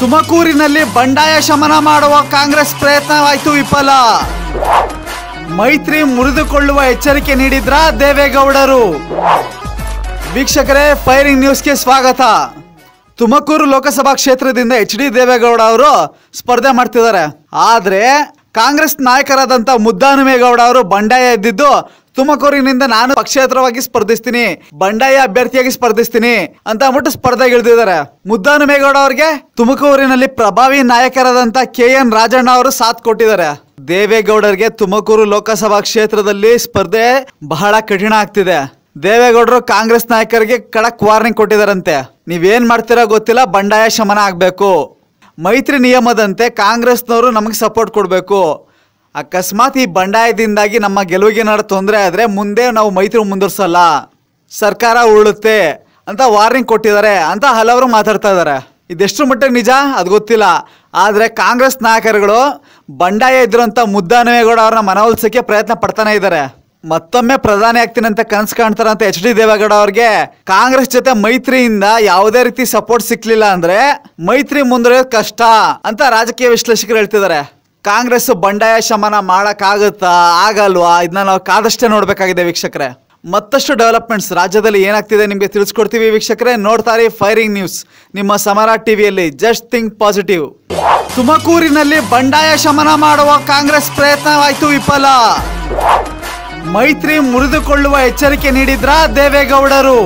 ತುಮಕೂರಿನಲ್ಲಿ ಬಂಡಾಯ ಶಮನ ಮಾಡುವ ಕಾಂಗ್ರೆಸ್ ಪ್ರಯತ್ನವಾಯಿತು ವಿಫಲ. ಮೈತ್ರಿ ಮುರಿದುಕೊಳ್ಳುವ ಎಚ್ಚರಿಕೆ ನೀಡಿದ್ರ ದೇವೇಗೌಡರು? ವೀಕ್ಷಕರೇ, ಫೈರಿಂಗ್ ನ್ಯೂಸ್ಗೆ ಸ್ವಾಗತ. ತುಮಕೂರು ಲೋಕಸಭಾ ಕ್ಷೇತ್ರದಿಂದ ಎಚ್ ಡಿ ದೇವೇಗೌಡ ಅವರು ಸ್ಪರ್ಧೆ ಮಾಡ್ತಿದ್ದಾರೆ. ಆದರೆ ಕಾಂಗ್ರೆಸ್ ನಾಯಕರಾದಂಥ ಮುದ್ದಾನುಮೇಗೌಡ ಅವರು ಬಂಡಾಯ ಎದ್ದಿದ್ದು ತುಮಕೂರಿನಿಂದ ನಾನು ಪಕ್ಷೇತರವಾಗಿ ಸ್ಪರ್ಧಿಸ್ತೀನಿ, ಬಂಡಾಯ ಅಭ್ಯರ್ಥಿಯಾಗಿ ಸ್ಪರ್ಧಿಸ್ತೀನಿ ಅಂತ ಅಂದ್ಬಿಟ್ಟು ಸ್ಪರ್ಧೆಗೆ ಇಳಿದಿದ್ದಾರೆ. ಮುದ್ದಾನುಮೇಗೌಡ ಅವ್ರಿಗೆ ತುಮಕೂರಿನಲ್ಲಿ ಪ್ರಭಾವಿ ನಾಯಕರಾದಂತ ಕೆ ಎನ್ ರಾಜಣ್ಣ ಅವರು ಸಾಥ್ ಕೊಟ್ಟಿದ್ದಾರೆ. ದೇವೇಗೌಡರಿಗೆ ತುಮಕೂರು ಲೋಕಸಭಾ ಕ್ಷೇತ್ರದಲ್ಲಿ ಸ್ಪರ್ಧೆ ಬಹಳ ಕಠಿಣ ಆಗ್ತಿದೆ. ದೇವೇಗೌಡರು ಕಾಂಗ್ರೆಸ್ ನಾಯಕರಿಗೆ ಕಡಕ್ ವಾರ್ನಿಂಗ್ ಕೊಟ್ಟಿದಾರಂತೆ ನೀವೇನ್ ಮಾಡ್ತೀರಾ ಗೊತ್ತಿಲ್ಲ, ಬಂಡಾಯ ಶಮನ ಆಗಬೇಕು. ಮೈತ್ರಿ ನಿಯಮದಂತೆ ಕಾಂಗ್ರೆಸ್ನವರು ನಮಗೆ ಸಪೋರ್ಟ್ ಕೊಡಬೇಕು. ಅಕಸ್ಮಾತ್ ಈ ಬಂಡಾಯದಿಂದಾಗಿ ನಮ್ಮ ಗೆಲುವಿಗೆ ಏನಾದ್ರು ತೊಂದರೆ ಆದರೆ ಮುಂದೆ ನಾವು ಮೈತ್ರಿ ಮುಂದುವರ್ಸಲ್ಲ. ಸರ್ಕಾರ ಉರುಳುತ್ತೆ ಅಂತ ವಾರ್ನಿಂಗ್ ಕೊಟ್ಟಿದ್ದಾರೆ ಅಂತ ಹಲವರು ಮಾತಾಡ್ತಾ ಇದ್ದಾರೆ. ಇದೆಷ್ಟು ಮಟ್ಟಿಗೆ ನಿಜ? ಅದು ಗೊತ್ತಿಲ್ಲ. ಆದರೆ ಕಾಂಗ್ರೆಸ್ ನಾಯಕರುಗಳು ಬಂಡಾಯ ಇದ್ದಿರೋಂಥ ಮುದ್ದಾನವೇಗೌಡ ಅವ್ರನ್ನ ಮನವೊಲಿಸೋಕ್ಕೆ ಪ್ರಯತ್ನ ಪಡ್ತಾನೆ ಇದ್ದಾರೆ. ಮತ್ತೊಮ್ಮೆ ಪ್ರಧಾನಿ ಆಗ್ತೀನಿ ಅಂತ ಕನಸು ಕಾಣ್ತಾರಂತ ಎಚ್ ಡಿ ದೇವೇಗೌಡ ಅವ್ರಿಗೆ. ಕಾಂಗ್ರೆಸ್ ಜೊತೆ ಮೈತ್ರಿಯಿಂದ ಯಾವುದೇ ರೀತಿ ಸಪೋರ್ಟ್ ಸಿಕ್ಲಿಲ್ಲ ಅಂದ್ರೆ ಮೈತ್ರಿ ಮುಂದುವರಿಯೋದು ಕಷ್ಟ ಅಂತ ರಾಜಕೀಯ ವಿಶ್ಲೇಷಕರು ಹೇಳ್ತಿದ್ದಾರೆ. ಕಾಂಗ್ರೆಸ್ ಬಂಡಾಯ ಶಮನ ಮಾಡೋಕ್ಕಾಗುತ್ತಾ? ಆಗಲ್ವಾ? ಇದನ್ನ ನಾವು ಕಾದಷ್ಟೇ ನೋಡ್ಬೇಕಾಗಿದೆ ವೀಕ್ಷಕರೇ. ಮತ್ತಷ್ಟು ಡೆವಲಪ್ಮೆಂಟ್ಸ್ ರಾಜ್ಯದಲ್ಲಿ ಏನಾಗ್ತಿದೆ ನಿಮಗೆ ತಿಳಿಸ್ಕೊಡ್ತೀವಿ ವೀಕ್ಷಕರೇ? ನೋಡ್ತಾರೆ ಫೈರಿಂಗ್ ನ್ಯೂಸ್ ನಿಮ್ಮ ಸಮರ ಟಿವಿಯಲ್ಲಿ ಜಸ್ಟ್ ಥಿಂಕ್ ಪಾಸಿಟಿವ್ ತುಮಕೂರಿನಲ್ಲಿ ಬಂಡಾಯ ಶಮನ ಮಾಡುವ ಕಾಂಗ್ರೆಸ್ ಪ್ರಯತ್ನವಾಯಿತು ವಿಫಲ. ಮೈತ್ರಿ ಮುರಿದುಕೊಳ್ಳುವ ಎಚ್ಚರಿಕೆ ನೀಡಿದ್ರ ದೇವೇಗೌಡರು?